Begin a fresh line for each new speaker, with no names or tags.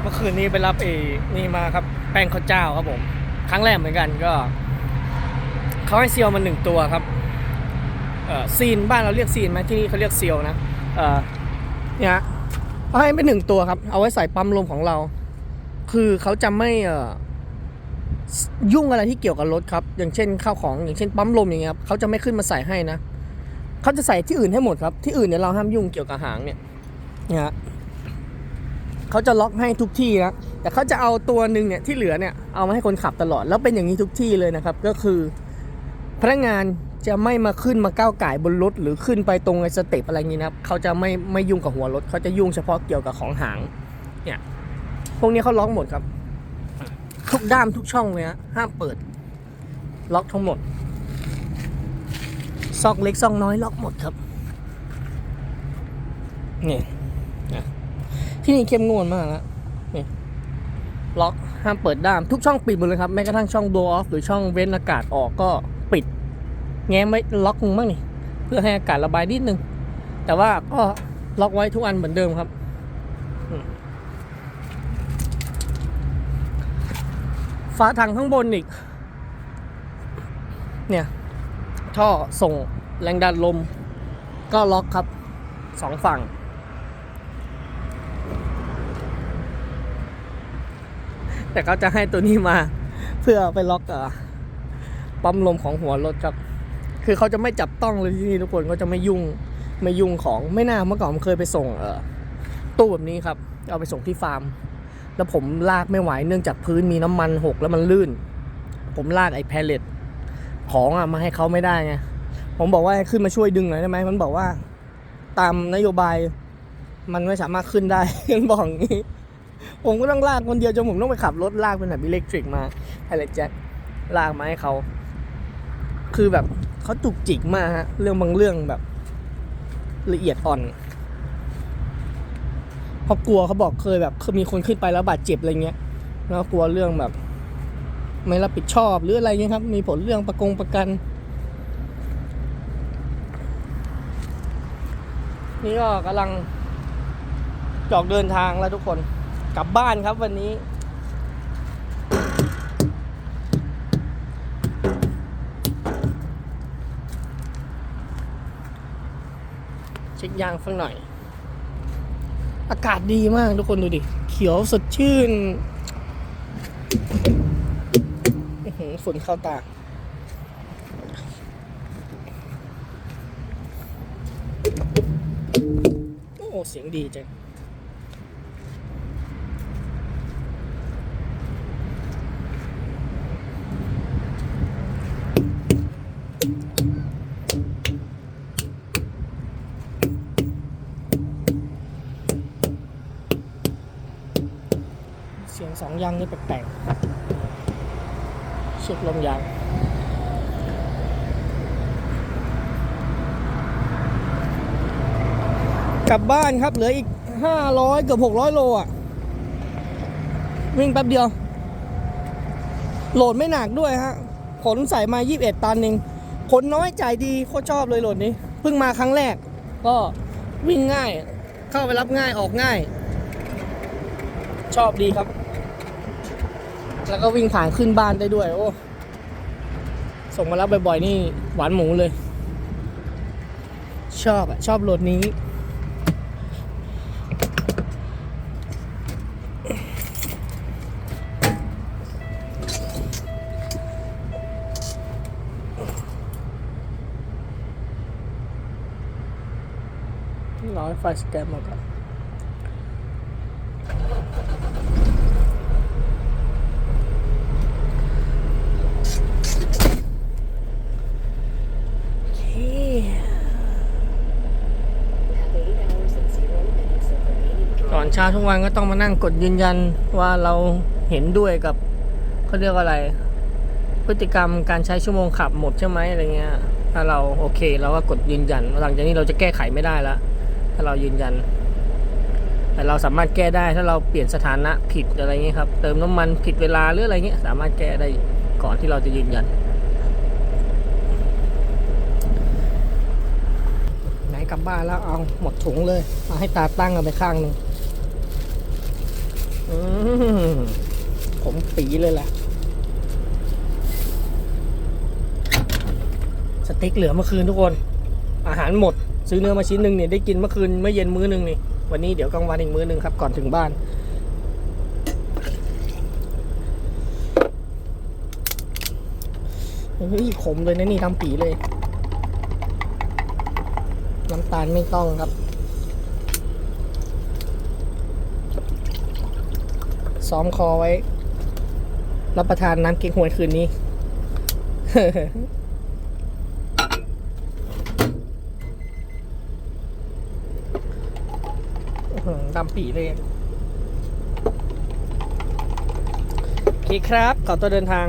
เมื่อคืนนี้ไปรับเอนี่มาครับ แป้งข้าวเจ้าครับผม ครั้งแรกเหมือนกันก็เขาให้เซียวมาหนึ่งตัวครับเออซีนบ้านเราเรียกซีนไหมที่นี่เขาเรียกเซียวนะเออเนี่ยเขาให้ไปหนึ่งตัวครับ เอาไว้ใส่ปั๊มลมของเรา คือเขาจะไม่เออยุ่งอะไรที่เกี่ยวกับรถครับ อย่างเช่นข้าวของอย่างเช่นปั๊มลมอย่างเงี้ยครับเขาจะไม่ขึ้นมาใส่ให้นะเขาจะใส่ที่อื่นให้หมดครับ ที่อื่นเนี่ยเราห้ามยุ่งเกี่ยวกับหางเนี่ยเนี่ยฮะ เขาจะล็อกให้ทุกที่นะแต่เขาจะเอาตัวหนึ่งเนี่ยที่เหลือเนี่ยเอามาให้คนขับตลอดแล้วเป็นอย่างนี้ทุกที่เลยนะครับ ก็คือ พนักงานจะไม่มาขึ้นมาก้าวไก่บนรถหรือขึ้นไปตรงไอ้สเต็ปอะไรอย่างนี้นะครับเขาจะไม่ไม่ยุ่งกับหัวรถเขาจะยุ่งเฉพาะเกี่ยวกับของหางเนี่ยพวกนี้เขาล็อกหมดครับ ทุกด้ามทุกช่องเลยฮะห้ามเปิด ล็อกทั้งหมดซอกเล็กซอกน้อยล็อกหมดครับนี่ ที่นี่เข้มงวดมากแล้วนี่ล็อกห้ามเปิดด้าม ทุกช่องปิดหมดเลยครับแม้กระทั่งช่อง door off หรือช่องเว้นอากาศออกก็ปิด แง้มไว้ล็อกมึงบ้างนี่เพื่อให้อากาศระบายนิดนึง แต่ว่าก็ล็อกไว้ทุกอันเหมือนเดิมครับอืมฝาถังข้างบนอีก เนี่ย ท่อส่งแรงดันลม ก็ล็อกครับสองฝั่ง แต่เขาจะให้ตัวนี้มา เพื่อไปล็อกอปั๊มลมของหัวรถครับ คือเขาจะไม่จับต้องเลยที่นี่ทุกคนก็จะไม่ยุ่งไม่ยุ่งของไม่น่าเมื่อก่อนผมเคยไปส่งเออตู้แบบนี้ครับ เอาไปส่งที่ฟาร์ม แล้วผมลากไม่ไหวเนื่องจากพื้นมีน้ำมันหกแล้วมันลื่น ผมลากไอ้แพลเลตของอะมาให้เขาไม่ได้ไงผมบอกว่าขึ้นมาช่วยดึงหน่อยได้ไหมมันบอกว่า ตามนโยบายมันไม่สามารถขึ้นได้มันบอกอย่างนี้ ผมก็ต้องลากคนเดียวจนผมต้องไปขับรถลากเป็นแบบอิเล็กทริกมาไฮเลตแจ็คลากมาให้เขา คือแบบเขาจุกจิกมากฮะเรื่องบางเรื่องแบบละเอียดอ่อนเพราะกลัวเขาบอกเคยแบบเคยมีคนขึ้นไปแล้วบาดเจ็บอะไรเงี้ย แล้วกลัวเรื่องแบบ ไม่รับผิดชอบหรืออะไรเงี้ยครับ มีผลเรื่องประกงประกัน นี่ก็กำลังจอกเดินทางแล้วทุกคน กลับบ้านครับวันนี้ เช็คยางฟังหน่อย อากาศดีมากทุกคนดูดิ เขียวสดชื่นอื้อหือฝุ่นเข้าตาโอ้ เสียงดีจัง สียงสองยางนี่แปลกๆเช็คลมยางกลับบ้านครับ เหลืออีก 500 เกือบ 600 โลอะ วิ่งแป๊บเดียว โหลดไม่หนักด้วยฮะ ขนใส่มา 21 ตันเองขนน้อยจ่ายดีโคตรชอบเลยโหลดนี้ เพิ่งมาครั้งแรก ก็วิ่งง่าย เข้าไปรับง่ายออกง่าย ชอบดีครับ แล้วก็วิ่งผ่านขึ้นบ้านได้ด้วย โอ้ ส่งมารับบ่อยๆ นี่หวานหมูเลย ชอบอะชอบรถนี้ร้อยไฟสแกนหมดแล้ว โอเค
Have eight hours and zero minutes of remaining
ก่อน เช้าทุกวันก็ต้องมานั่งกดยืนยันว่าเราเห็นด้วยกับเขาเรียกว่าอะไร พฤติกรรมการใช้ชั่วโมงขับหมดใช่ไหมอะไรเงี้ย ถ้าเราโอเคเราก็กดยืนยัน หลังจากนี้เราจะแก้ไขไม่ได้แล้วถ้าเรายืนยัน แต่เราสามารถแก้ได้ถ้าเราเปลี่ยนสถานะผิดอะไรเงี้ยครับ เติมน้ำมันผิดเวลาหรืออะไรเงี้ยสามารถแก้ได้ก่อนที่เราจะยืนยัน ไหนกลับบ้านแล้วเอาหมดถุงเลย เอาให้ตาตั้งกันไปข้างหนึ่ง ผมปีเลยล่ะสเต็กเหลือเมื่อคืนทุกคน อาหารหมด ซื้อเนื้อมาชิ้นหนึ่งเนี่ยได้กินเมื่อคืนเมื่อเย็นมื้อหนึ่งนี่ วันนี้เดี๋ยวกลางวันอีกมื้อหนึ่งครับ ก่อนถึงบ้านเฮ้ยขมเลยนะนี่ทำปีเลย น้ำตาลไม่ต้องครับ ซ้อมคอไว้ รับประทานน้ำเก๊กฮวยคืนนี้ ดำปีเลยโอเคครับ ขอตัวเดินทาง